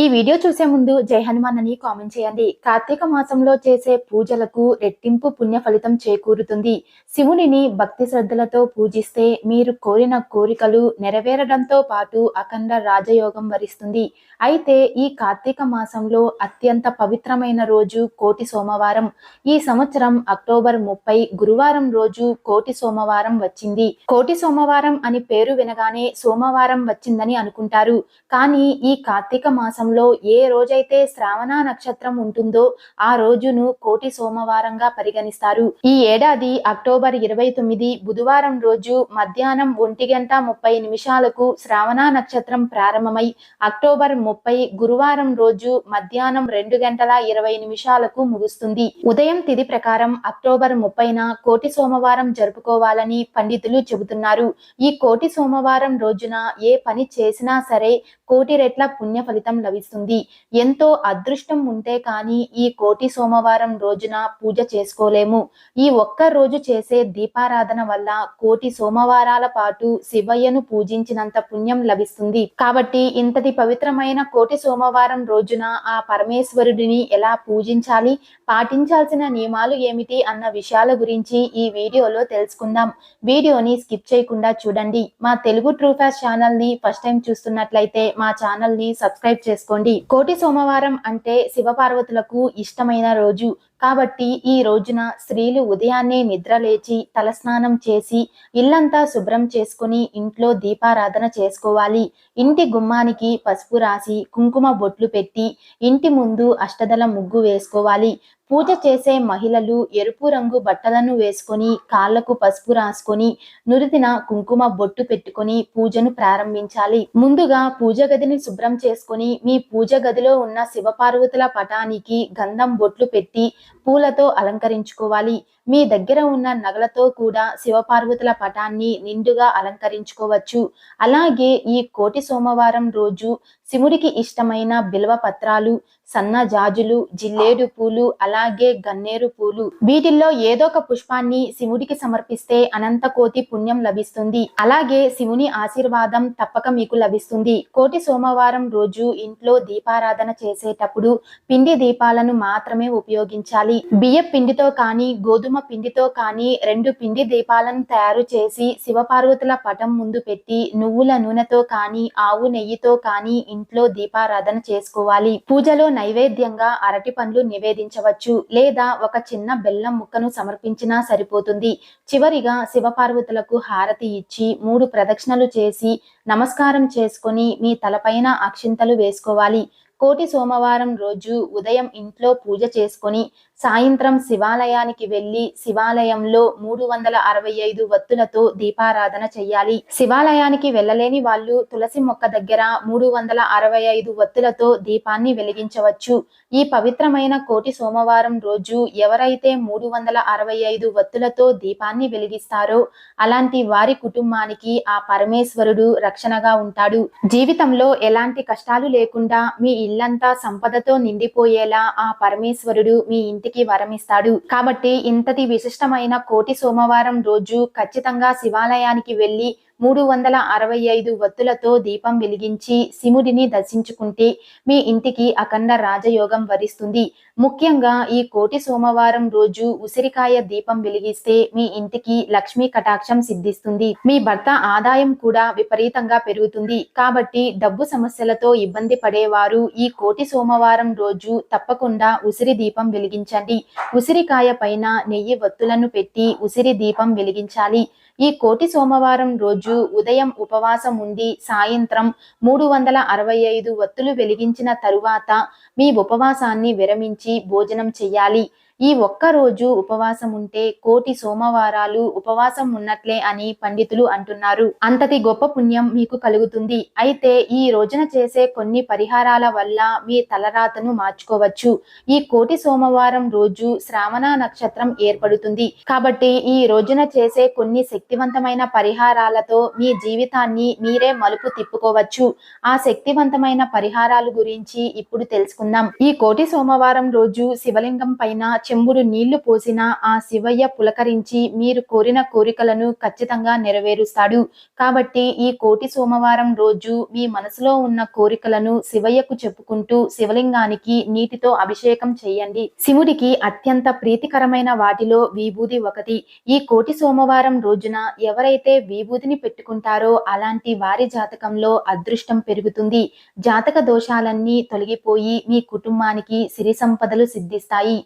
ఈ వీడియో చూసే ముందు జై హనుమాన్ అని కామెంట్ చేయండి. కార్తీక మాసంలో చేసే పూజలకు రెట్టింపు పుణ్య ఫలితం చేకూరుతుంది. శివునిని భక్తి శ్రద్ధలతో పూజిస్తే మీరు కోరిన కోరికలు నెరవేరడంతో పాటు అఖండ రాజయోగం వరిస్తుంది. అయితే ఈ కార్తీక మాసంలో అత్యంత పవిత్రమైన రోజు కోటి సోమవారం. ఈ సంవత్సరం అక్టోబర్ ముప్పై గురువారం రోజు కోటి సోమవారం వచ్చింది. కోటి సోమవారం అని పేరు వినగానే సోమవారం వచ్చిందని అనుకుంటారు. కానీ ఈ కార్తీక మాసం మాసంలో ఏ రోజైతే శ్రావణ నక్షత్రం ఉంటుందో ఆ రోజును కోటి సోమవారంగా పరిగణిస్తారు. ఈ ఏడాది అక్టోబర్ ఇరవై తొమ్మిది బుధవారం రోజు మధ్యాహ్నం ఒంటి గంట ముప్పై నిమిషాలకు శ్రావణ నక్షత్రం ప్రారంభమై అక్టోబర్ ముప్పై గురువారం రోజు మధ్యాహ్నం రెండు గంటల ఇరవై నిమిషాలకు ముగుస్తుంది. ఉదయం తిది ప్రకారం అక్టోబర్ ముప్పైన కోటి సోమవారం జరుపుకోవాలని పండితులు చెబుతున్నారు. ఈ కోటి సోమవారం రోజున ఏ పని చేసినా సరే కోటి రెట్ల పుణ్య ఫలితం లభిస్తుంది ఎంతో అదృష్టం ఉంటే కానీ ఈ కోటి సోమవారం రోజున పూజ చేసుకోలేము. ఈ ఒక్క రోజు చేసే దీపారాధన వల్ల కోటి సోమవారాల పాటు శివయ్యను పూజించినంత పుణ్యం లభిస్తుంది. కాబట్టి ఇంతటి పవిత్రమైన కోటి సోమవారం రోజున ఆ పరమేశ్వరుడిని ఎలా పూజించాలి? పాటించాల్సిన నియమాలు ఏమిటి? అన్న విషయాల గురించి ఈ వీడియోలో తెలుసుకుందాం. వీడియోని స్కిప్ చేయకుండా చూడండి. మా తెలుగు ట్రూఫాస్ ఛానల్ని ఫస్ట్ టైం చూస్తున్నట్లయితే మా ఛానల్ని సబ్స్క్రైబ్ చేసుకోండి కోటి సోమవారం అంటే శివపార్వతులకు ఇష్టమైన రోజు. కాబట్టి ఈ రోజున స్త్రీలు ఉదయాన్నే నిద్ర లేచి తలస్నానం చేసి ఇల్లంతా శుభ్రం చేసుకుని ఇంట్లో దీపారాధన చేసుకోవాలి. ఇంటి గుమ్మానికి పసుపు రాసి కుంకుమ బొట్లు పెట్టి ఇంటి ముందు అష్టదల ముగ్గు వేసుకోవాలి. పూజ చేసే మహిళలు ఎరుపు రంగు బట్టలను వేసుకొని కాళ్ళకు పసుపు రాసుకొని నురిదిన కుంకుమ బొట్టు పెట్టుకొని పూజను ప్రారంభించాలి. ముందుగా పూజ గదిని శుభ్రం చేసుకొని మీ పూజ గదిలో ఉన్న శివపార్వతుల పటానికి గంధం బొట్లు పెట్టి పూలతో అలంకరించుకోవాలి. మీ దగ్గర ఉన్న నగలతో కూడా శివపార్వతుల పటాన్ని నిండుగా అలంకరించుకోవచ్చు. అలాగే ఈ కోటి సోమవారం రోజు శివుడికి ఇష్టమైన బిల్వ పత్రాలు సన్న జాజులు జిల్లేడు పూలు అలాగే గన్నేరు పూలు. వీటిల్లో ఏదో ఒక పుష్పాన్ని శివుడికి సమర్పిస్తే అనంత కోటి పుణ్యం లభిస్తుంది. అలాగే శివుని ఆశీర్వాదం తప్పక మీకు లభిస్తుంది. కోటి సోమవారం రోజు ఇంట్లో దీపారాధన చేసేటప్పుడు పిండి దీపాలను మాత్రమే ఉపయోగించాలి. బియ్య పిండితో కానీ గోధుమ పిండితో కానీ రెండు పిండి దీపాలను తయారు చేసి శివపార్వతుల పటం ముందు పెట్టి నువ్వుల నూనెతో కానీ ఆవు నెయ్యితో కానీ ఇంట్లో దీపారాధన చేసుకోవాలి. పూజలో నైవేద్యంగా అరటి పండ్లు నివేదించవచ్చు లేదా ఒక చిన్న బెల్లం ముక్కను సమర్పించినా సరిపోతుంది. చివరిగా శివపార్వతులకు హారతి ఇచ్చి మూడు ప్రదక్షిణలు చేసి నమస్కారం చేసుకొని మీ తలపైన అక్షింతలు వేసుకోవాలి. కోటి సోమవారం రోజు ఉదయం ఇంట్లో పూజ చేసుకొని సాయంత్రం శివాలయానికి వెళ్ళి శివాలయంలో మూడు వందల అరవై ఐదు వత్తులతో దీపారాధన చెయ్యాలి. శివాలయానికి వెళ్ళలేని వాళ్ళు తులసి మొక్క దగ్గర మూడు వందల అరవై ఐదు వత్తులతో దీపాన్ని వెలిగించవచ్చు. ఈ పవిత్రమైన కోటి సోమవారం రోజు ఎవరైతే మూడు వందల అరవై ఐదు వత్తులతో దీపాన్ని వెలిగిస్తారో అలాంటి వారి కుటుంబానికి ఆ పరమేశ్వరుడు రక్షణగా ఉంటాడు. జీవితంలో ఎలాంటి కష్టాలు లేకుండా మీ ఇల్లంతా సంపదతో నిండిపోయేలా ఆ పరమేశ్వరుడు మీ ఇంటికి వరమిస్తాడు. కాబట్టి ఇంతటి విశిష్టమైన కోటి సోమవారం రోజు ఖచ్చితంగా శివాలయానికి వెళ్ళి మూడు వందల అరవై ఐదు వత్తులతో దీపం వెలిగించి శివుడిని దర్శించుకుంటే మీ ఇంటికి అఖండ రాజయోగం వరిస్తుంది. ముఖ్యంగా ఈ కోటి సోమవారం రోజు ఉసిరికాయ దీపం వెలిగిస్తే మీ ఇంటికి లక్ష్మీ కటాక్షం సిద్ధిస్తుంది. మీ భర్త ఆదాయం కూడా విపరీతంగా పెరుగుతుంది. కాబట్టి డబ్బు సమస్యలతో ఇబ్బంది పడేవారు ఈ కోటి సోమవారం రోజు తప్పకుండా ఉసిరి దీపం వెలిగించండి. ఉసిరికాయ పైన నెయ్యి వత్తులను పెట్టి ఉసిరి దీపం వెలిగించాలి. ఈ కోటి సోమవారం రోజు ఉదయం ఉపవాసం ఉండి సాయంత్రం మూడు వందల అరవై ఐదు వత్తులు వెలిగించిన తరువాత మీ ఉపవాసాన్ని విరమించి భోజనం చెయ్యాలి. ఈ ఒక్క రోజు ఉపవాసం ఉంటే కోటి సోమవారాలు ఉపవాసం ఉన్నట్లే అని పండితులు అంటున్నారు. అంతటి గొప్ప పుణ్యం మీకు కలుగుతుంది. అయితే ఈ రోజున చేసే కొన్ని పరిహారాల వల్ల మీ తలరాతను మార్చుకోవచ్చు. ఈ కోటి సోమవారం రోజు శ్రావణ నక్షత్రం ఏర్పడుతుంది. కాబట్టి ఈ రోజున చేసే కొన్ని శక్తివంతమైన పరిహారాలతో మీ జీవితాన్ని మీరే మలుపు తిప్పుకోవచ్చు. ఆ శక్తివంతమైన పరిహారాలు గురించి ఇప్పుడు తెలుసుకుందాం. ఈ కోటి సోమవారం రోజు శివలింగం పైన చెంబుడు నీళ్ళు పోసినా ఆ శివయ్య పులకరించి మీరు కోరిన కోరికలను ఖచ్చితంగా నెరవేరుస్తాడు. కాబట్టి ఈ కోటి సోమవారం రోజు మీ మనసులో ఉన్న కోరికలను శివయ్యకు చెప్పుకుంటూ శివలింగానికి నీటితో అభిషేకం చేయండి. శివుడికి అత్యంత ప్రీతికరమైన వాటిలో విభూది ఒకటి. ఈ కోటి సోమవారం రోజున ఎవరైతే విభూదిని పెట్టుకుంటారో అలాంటి వారి జాతకంలో అదృష్టం పెరుగుతుంది. జాతక దోషాలన్నీ తొలగిపోయి మీ కుటుంబానికి సిరి సంపదలు సిద్ధిస్తాయి.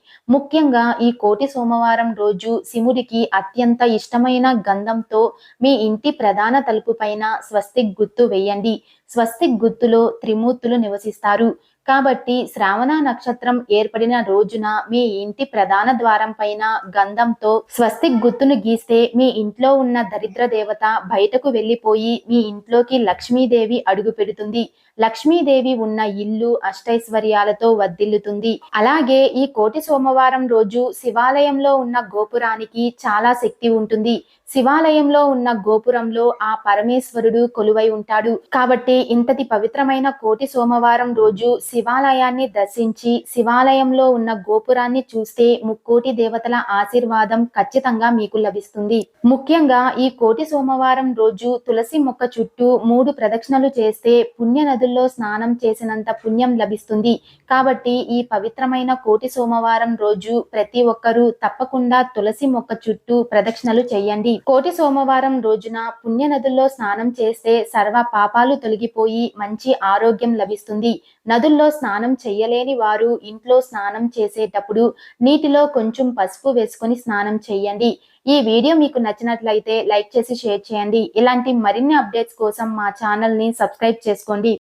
ముఖ్యంగా ఈ కోటి సోమవారం రోజు శివుడికి అత్యంత ఇష్టమైన గంధంతో మీ ఇంటి ప్రధాన తలుపు పైన స్వస్తిక్ గుర్తు వేయండి. స్వస్తిక్ గుర్తులో త్రిమూర్తులు నివసిస్తారు. కాబట్టి శ్రావణ నక్షత్రం ఏర్పడిన రోజున మీ ఇంటి ప్రధాన ద్వారం పైన గంధంతో స్వస్తిక్ గుర్తును గీస్తే మీ ఇంట్లో ఉన్న దరిద్ర దేవత బయటకు వెళ్ళిపోయి మీ ఇంట్లోకి లక్ష్మీదేవి అడుగు పెడుతుంది. లక్ష్మీదేవి ఉన్న ఇల్లు అష్టైశ్వర్యాలతో వర్ధిల్లుతుంది అలాగే ఈ కోటి సోమవారం రోజు శివాలయంలో ఉన్న గోపురానికి చాలా శక్తి ఉంటుంది. శివాలయంలో ఉన్న గోపురంలో ఆ పరమేశ్వరుడు కొలువై ఉంటాడు. కాబట్టి ఇంతటి పవిత్రమైన కోటి సోమవారం రోజు శివాలయాన్ని దర్శించి శివాలయంలో ఉన్న గోపురాన్ని చూస్తే ముక్కోటి దేవతల ఆశీర్వాదం ఖచ్చితంగా మీకు లభిస్తుంది. ముఖ్యంగా ఈ కోటి సోమవారం రోజు తులసి మొక్క చుట్టూ మూడు ప్రదక్షిణలు చేస్తే పుణ్య నదుల్లో స్నానం చేసినంత పుణ్యం లభిస్తుంది. కాబట్టి ఈ పవిత్రమైన కోటి సోమవారం రోజు ప్రతి ఒక్కరూ తప్పకుండా తులసి మొక్క చుట్టూ ప్రదక్షిణలు చేయండి. కోటి సోమవారం రోజున పుణ్య నదుల్లో స్నానం చేస్తే సర్వ పాపాలు తొలగిపోయి మంచి ఆరోగ్యం లభిస్తుంది. నదుల్లో స్నానం చేయలేని వారు ఇంట్లో స్నానం చేసేటప్పుడు నీటిలో కొంచెం పసుపు వేసుకొని స్నానం చేయండి ఈ వీడియో మీకు నచ్చినట్లయితే లైక్ చేసి షేర్ చేయండి. ఇలాంటి మరిన్ని అప్డేట్స్ కోసం మా ఛానల్ని సబ్స్క్రైబ్ చేసుకోండి.